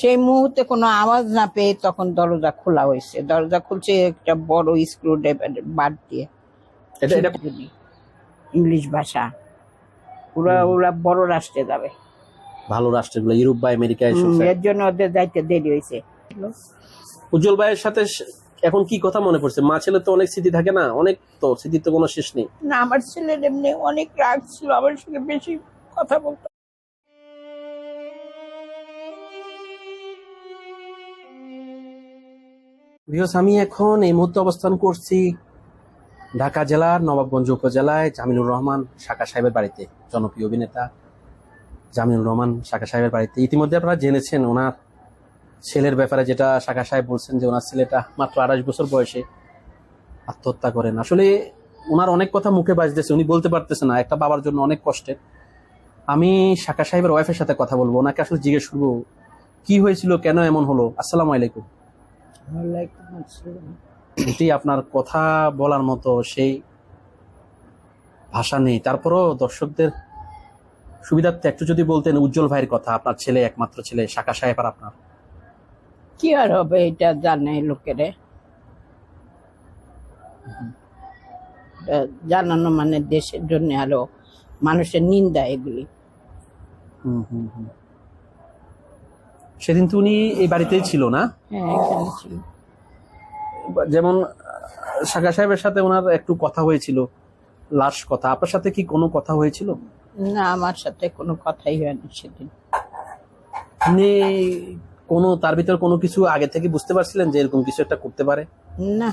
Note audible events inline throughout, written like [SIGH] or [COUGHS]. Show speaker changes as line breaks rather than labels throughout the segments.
সেই মুহূর্তে কোনো আওয়াজ না পেয়ে তখন দরজা খোলা হয়েছে। দরজা খুলছে একটা বড় স্ক্রু ড্রাইভার বার দিয়ে। ইংলিশ ভাষা। ওরা ওরা বড় রাষ্ট্রে যাবে।
ভালো রাষ্ট্রগুলো ইউরোপ বা আমেরিকা।
এর জন্য ওদের যাইতে দেরি হয়েছে।
উজ্জ্বল ভাইয়ের সাথে এখন কি কথা মনে পড়ছে? মা ছেলে তো অনেক স্মৃতি থাকে না? অনেক তো স্মৃতির তো কোনো শেষ নেই।
না আমার ছেলের এমনি অনেক রাগ ছিল আমার সঙ্গে বেশি কথা বলতো।
ভিউস আমি এখন এই মুহূর্তে অবস্থান করছি ঢাকা জেলার নবাবগঞ্জ উপজেলায় জামিনুর রহমান শাকা সাহেবের বাড়িতে। জনপ্রিয় অভিনেতা জামিনুর রহমান শাকা সাহেবের বাড়িতে। ইতিমধ্যে আপনারা জেনেছেন ওনার ছেলের ব্যাপারে যেটা শাখা সাহেব বলছেন যে ওনার ছেলেটা মাত্র আঠাশ বছর বয়সে আত্মহত্যা করেন। আসলে ওনার অনেক কথা মুখে বাজতেছে, উনি বলতে পারতেছে না। একটা বাবার জন্য অনেক কষ্টের। আমি শাকা সাহেবের ওয়াইফের সাথে কথা বলব। ওনাকে আসলে জিজ্ঞেস করব, কি হয়েছিল? কেন এমন হলো? আসসালামু আলাইকুম। এটি আপনার কথা বলার মতো সেই ভাষা নেই। তারপরও দর্শকদের সুবিধার্থে একটু যদি বলতেন উজ্জ্বল ভাইয়ের কথা আপনার ছেলে একমাত্র ছেলে শাখা সাহেব আর আপনার।
কি আর হবে এটা জানে লোকেরে। জানানো মানে দেশের জন্য আরও মানুষের নিন্দা এগুলি।
সেদিন তো উনি এই বাড়িতেই ছিল না?
হ্যাঁ
যেমন শাখা সাহেবের সাথে ওনার একটু কথা হয়েছিল লাশ কথা। আপনার সাথে কি কোনো কথা হয়েছিল?
না আমার সাথে কোনো কথাই হয়নি সেদিন।
আপনি কোনো তার ভিতর কোনো কিছু আগে থেকে বুঝতে পারছিলেন যে এরকম কিছু একটা করতে পারে?
না।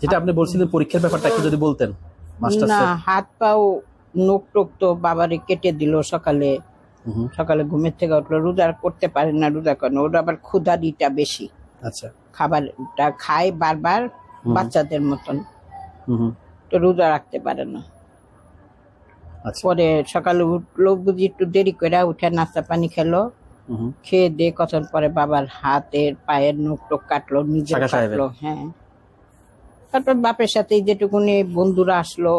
যেটা আপনি বলছিলেন পরীক্ষার ব্যাপারটা একটু যদি বলতেন মাস্টার
না হাত পাও নোক টোক তো বাবারে কেটে দিল সকালে। সকালে ঘুমের থেকে উঠল রোজা করতে পারে না রোজা করে না ওর আবার ক্ষুধারিটা বেশি।
আচ্ছা।
খাবারটা খায় বারবার বাচ্চাদের মতন। তো রোজা রাখতে পারে না।
আচ্ছা।
পরে সকালে উঠল বুঝি একটু দেরি করে উঠে নাস্তা পানি খেলো। খেয়ে দিয়ে কতক্ষণ পরে বাবার হাতের পায়ের নখ টোক কাটলো নিজে কাটলো হ্যাঁ। তারপর বাপের সাথে যেটুকুনি বন্ধুরা আসলো।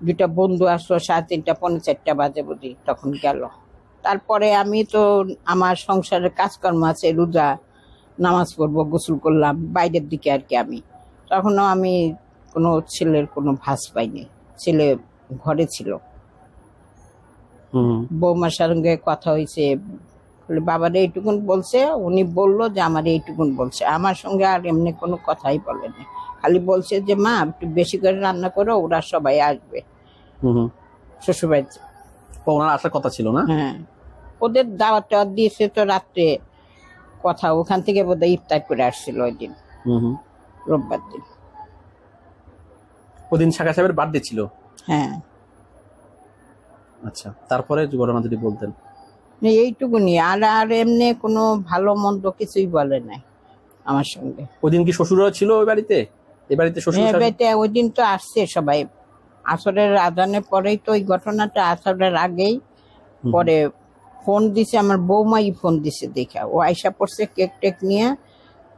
দুটা বন্ধু আসলো সাড়ে তিনটা পৌনে চারটা বাজে বুঝি তখন গেল। তারপরে আমি তো আমার সংসারের কাজকর্ম আছে রোজা নামাজ পড়ব গোসল করলাম বাইরের দিকে আর কি আমি। তখনও আমি কোনো ছেলের কোনো ভাস পাইনি ছেলে ঘরে ছিল।
হুম,
বৌমার সঙ্গে কথা হয়েছে বলে, বাবার এইটুকুন বলছে। উনি বলল যে আমার এইটুকুন বলছে। আমার সঙ্গে আর এমনি কোনো কথাই বলেনি। খালি বলছে যে মা একটু বেশি করে রান্না করো ওরা সবাই আসবে।
হুম।
শ্বশুরবাড়িতে।
ওনার আসার কথা ছিল না?
হ্যাঁ। ওদের দাওয়াত টাওয়াত দিয়েছে তো রাত্রে কথা ওখান থেকে বোধহয় ইফতার করে আসছিল ওই দিন
হুম হুম।
রোববার দিন।
ওদিন শাখা সাহেবের বার্থডে ছিল?
হ্যাঁ।
আচ্ছা তারপরে ঘটনা যদি বলতেন
এইটুকুনি আর আর এমনি কোনো ভালো মন্দ কিছুই বলে নাই আমার সঙ্গে।
ওদিন কি শ্বশুররা ছিল ওই বাড়িতে? এই বাড়িতে শ্বশুর শাশুড়ি?
বেটে ওই দিন তো আসছে সবাই। আসরের আজানের পরেই তো ওই ঘটনাটা আসরের আগেই পরে ফোন দিছে আমার বৌমাই ফোন দিছে দেখা। ও আইসা পড়ছে কেক টেক নিয়ে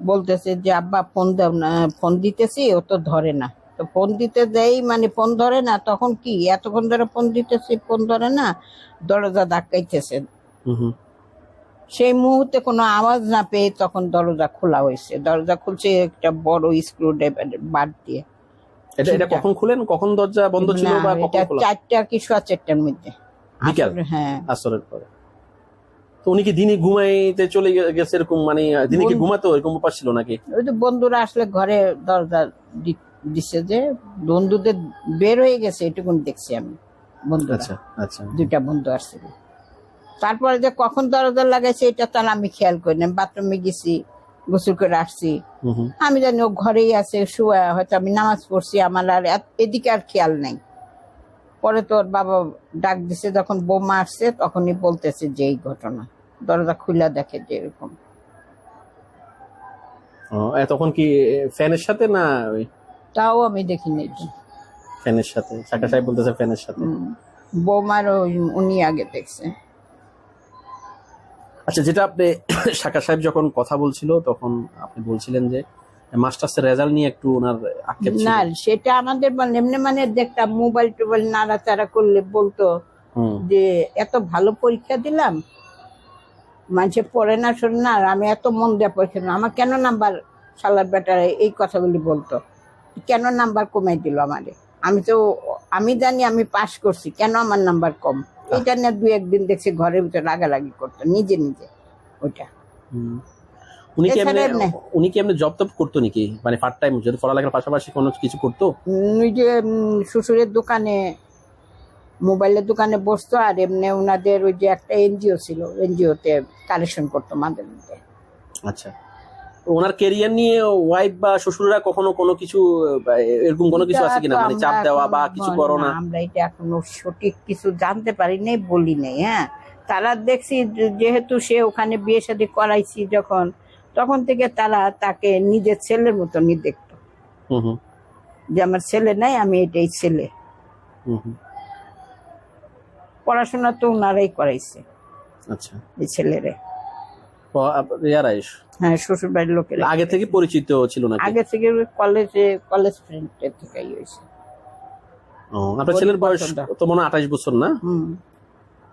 বলতেছে যে আব্বা ফোন দাও না ফোন দিতেছি ও তো ধরে না। তো ফোন দিতে দেই মানে ফোন ধরে না তখন কি? এতক্ষণ ধরে ফোন দিতেছি ফোন ধরে না দরজা ধাক্কাইতেছে।
হুম হুম।
সেই মুহূর্তে কোনো আওয়াজ না পেয়ে তখন দরজা খোলা হয়েছে। দরজা খুলছে একটা বড় স্ক্রু বার দিয়ে।
এটা এটা কখন খুলেন? কখন দরজা বন্ধ ছিল বা কখন খোলা?
চারটা কি সোয়া চারটার মধ্যে।
বিকাল?
হ্যাঁ।
আসরের পরে। তো উনি কি দিনে ঘুমাইতে চলে গেছে এরকম মানে দিনে কি ঘুমাতো? এরকম ব্যাপার ছিল নাকি?
ওই তো বন্ধুরা আসলে ঘরে দরজা দি- দিছে যে বন্ধুদের বের হয়ে গেছে এটুকুন দেখছি আমি। বন্ধু
আচ্ছা আচ্ছা।
দুইটা বন্ধু আসছিল তারপরে যে কখন দরজা লাগাইছে এটা তার আমি খেয়াল করি না। বাথরুমে গেছি গোসল করে আসছি। আমি জানি ও ঘরেই আছে শুয়ে হয়তো আমি নামাজ পড়ছি আমার আর এদিকে আর খেয়াল নেই। পরে তোর বাবা ডাক দিছে যখন বোমা আসছে তখনই বলতেছে যে এই ঘটনা। দরজা খুলে দেখে যে এরকম।
তখন কি ফ্যানের সাথে না ওই
তাও আমি দেখিনি
ফ্যানের সাথে? শাখা সাহেব বলতেছে ফ্যানের সাথে।
বৌমার ওই উনি আগে দেখছে।
আচ্ছা যেটা আপনি [COUGHS] শাখা সাহেব যখন কথা বলছিল তখন আপনি বলছিলেন যে মাস্টার্সের রেজাল্ট নিয়ে একটু ওনার আক্ষেপ ছিল।
না সেটা আমাদের বল এমনি মানে দেখতাম মোবাইল টোবাইল নাড়াচাড়া করলে বলতো যে এত ভালো পরীক্ষা দিলাম মানুষে পড়ে না শোনে না আর আমি এত মন দিয়ে পড়ছি না আমার কেন নাম্বার সালার বেটার এই কথাগুলি বলতো? কেন নাম্বার কমাই দিল আমারে? আমি তো আমি জানি আমি পাস করছি কেন আমার নাম্বার কম? এটা নিয়ে দু একদিন দেখছি ঘরের ভিতরে রাগারাগি করতো নিজে নিজে ওইটা।
উনি কি এমনি। উনি কি এমনি জব টব করতো নাকি? মানে পার্ট টাইম যদি পড়ালেখার পাশাপাশি কোনো কিছু করতো?
ওই যে শ্বশুরের দোকানে মোবাইলের দোকানে বসতো আর এমনি ওনাদের ওই যে একটা এনজিও ছিল এনজিওতে কালেকশন করতো মাঝে মধ্যে।
আচ্ছা। ওনার কেরিয়ার নিয়ে ওয়াইফ বা শ্বশুররা কখনো কোনো কিছু এরকম কোনো কিছু আছে কিনা? মানে চাপ দেওয়া বা কিছু করো
না, আমরা এটা এখনও সঠিক কিছু জানতে পারি নাই বলি নাই হ্যাঁ? তারা দেখছি যেহেতু সে ওখানে বিয়ে শাদী করাইছি যখন তখন থেকে তারা তাকে নিজের ছেলের মতনই দেখতো।
হুম হুম।
যে আমার ছেলে নাই আমি এটাই ছেলে।
হুম হুম।
পড়াশোনা তো ওনারাই করাইছে।
আচ্ছা।
এই ছেলেরে। হ্যাঁ শ্বশুর বাড়ির লোকের
আগে থেকে পরিচিত ছিল নাকি?
আগে থেকে কলেজে কলেজ ফ্রেন্ডের থেকেই হয়েছে।
আপনার ছেলের বয়স তো মনে আঠাশ বছর না?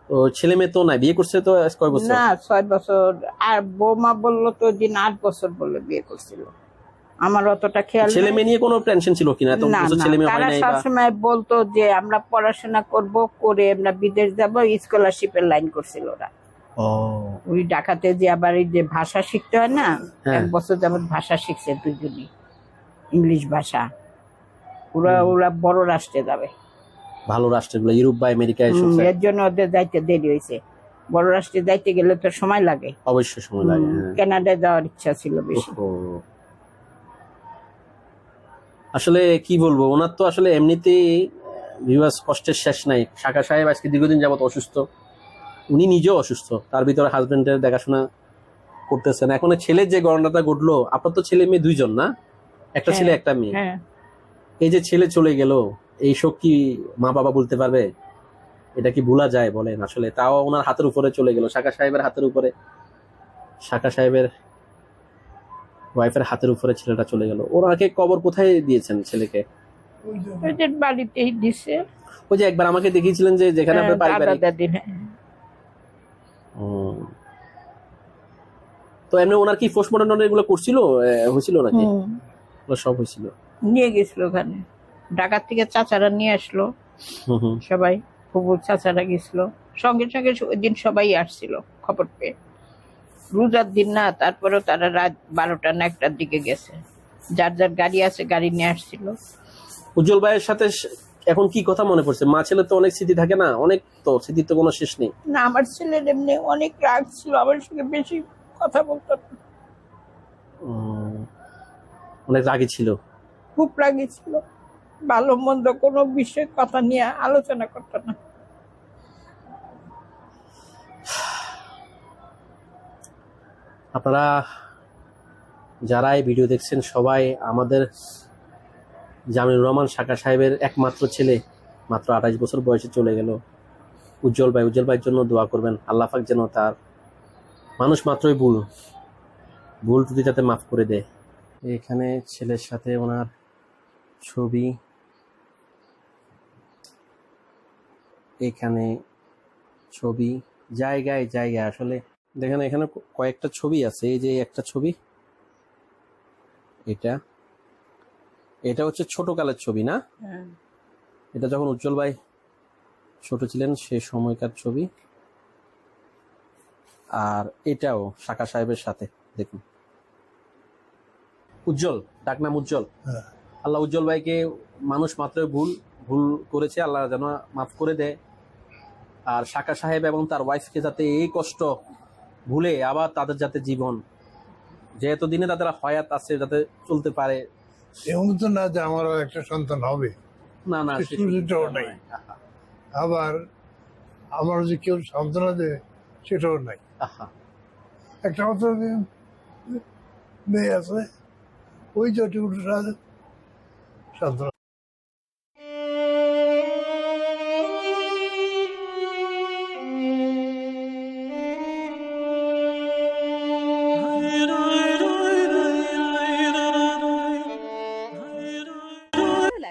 তো ছেলে মেয়ে তো নাই বিয়ে করছে তো কয় বছর?
না ছয় বছর। আর বৌমা বলল তো দিন আট বছর বিয়ে করছিল। আমার অতটা খেয়াল
ছেলে মেয়ে নিয়ে কোনো টেনশন ছিল কিনা? তো
না
বছর
না,
ছেলে মেয়ে হয় নাই
সবসময় বলতো যে আমরা পড়াশোনা করব করে আমরা বিদেশ যাব স্কলারশিপের লাইন করছিল ওরা। ওই ঢাকাতে যে আবার এই যে ভাষা শিখতে হয় না
হ্যাঁ।
এক বছর যাবত ভাষা শিখছে দুজনই ইংলিশ ভাষা। ওরা ওরা বড় রাষ্ট্রে যাবে।
ভালো রাষ্ট্রগুলো ইউরোপ বা আমেরিকা
এর জন্য ওদের যাইতে দেরি হয়েছে। বড় রাষ্ট্রে যাইতে গেলে তো সময় লাগে।
অবশ্যই সময় লাগে হ্যাঁ।
কানাডায় যাওয়ার ইচ্ছা ছিল বেশি।
আসলে কি বলব ওনার তো আসলে এমনিতেই ভিউয়ার্স কষ্টের শেষ নাই। শাখা সাহেব আজকে দীর্ঘদিন যাবত অসুস্থ। উনি নিজেও অসুস্থ। তার ভিতরে হাজবেন্ডের দেখাশোনা করতেছেন। এখন ছেলের যে গণনাটা ঘটলো আপনার তো ছেলে মেয়ে দুইজন না? একটা
হ্যাঁ।
ছেলে একটা মেয়ে।
হ্যাঁ।
এই যে ছেলে চলে গেল এই শোক কি মা বাবা বলতে পারবে? এটা কি ভুলা যায় বলেন আসলে। তাও ওনার হাতের উপরে চলে গেল। শাখা সাহেবের হাতের উপরে শাখা সাহেবের ওয়াইফের হাতের উপরে ছেলেটা চলে গেল। ওনাকে কবর কোথায় দিয়েছেন ছেলেকে?
বাড়িতেই দিছে।
ওই যে একবার আমাকে দেখিয়েছিলেন যে যেখানে
হ্যাঁ,
আপনার পারিবারিক
দাদির হ্যাঁ।
ও। তো এমনি ওনার কি পোস্টমর্টম এগুলো করছিল? হয়েছিল নাকি? ওগুলো সব হয়েছিল।
নিয়ে গেছিল ওখানে। ঢাকার থেকে চাচারা নিয়ে আসলো। সবাই ফুবু চাচারা গেছিল। সঙ্গে সঙ্গে ওই দিন সবাই আসছিল খবর পেয়ে। রোজার দিন না তারপরেও তারা রাত বারোটা না একটার দিকে গেছে। যার যার গাড়ি আছে গাড়ি নিয়ে আসছিল।
উজ্জ্বল ভাইয়ের সাথে এখন কি কথা মনে পড়ছে? মা ছেলে তো অনেক স্মৃতি থাকে না? অনেক তো স্মৃতি তো কোনো শেষ নেই।
না আমার ছেলের এমনি অনেক রাগ ছিল। আমার সঙ্গে বেশি কথা বলতো না।
উম, অনেক রাগী ছিল?
খুব রাগি ছিল। ভালো মন্দ কোনো বিষয়ে কথা নিয়ে আলোচনা করতো না।
আপনারা যারা এই ভিডিও দেখছেন সবাই আমাদের জামিনুর রহমান শাখা সাহেবের একমাত্র ছেলে মাত্র আঠাশ বছর বয়সে চলে গেল। উজ্জ্বল ভাই উজ্জ্বল ভাইয়ের জন্য দোয়া করবেন। আল্লাহ পাক যেন তার মানুষ মাত্রই ভুল। ভুল ত্রুটি যাতে মাফ করে দেয় এখানে ছেলের সাথে ওনার ছবি। এখানে ছবি। জায়গায় জায়গায় আসলে দেখেন এখানে কয়েকটা ছবি আছে। এই যে একটা ছবি এটা। এটা হচ্ছে ছোট কালের ছবি না?
হ্যাঁ।
এটা যখন উজ্জ্বল ভাই ছোট ছিলেন সে সময়কার ছবি। আর এটাও শাখা সাহেবের সাথে দেখুন উজ্জ্বল ডাক নাম উজ্জ্বল
হ্যাঁ।
আল্লাহ উজ্জ্বল ভাইকে মানুষ মাত্র ভুল ভুল করেছে আল্লাহ যেন মাফ করে দেয় আর শাখা সাহেব এবং তার ওয়াইফকে যাতে এই কষ্ট ভুলে আবার তাদের যাতে জীবন যে এতদিনে তাদের হয়াত আছে যাতে চলতে পারে
এমন তো না যে আমারও একটা সন্তান হবে
না না
নাই। আবার আমার যে কেউ সান্ত্বনা দেবে সেটাও নাই। একটা মাত্র মেয়ে- আছে ওই যতটুকু সান্ত্বনা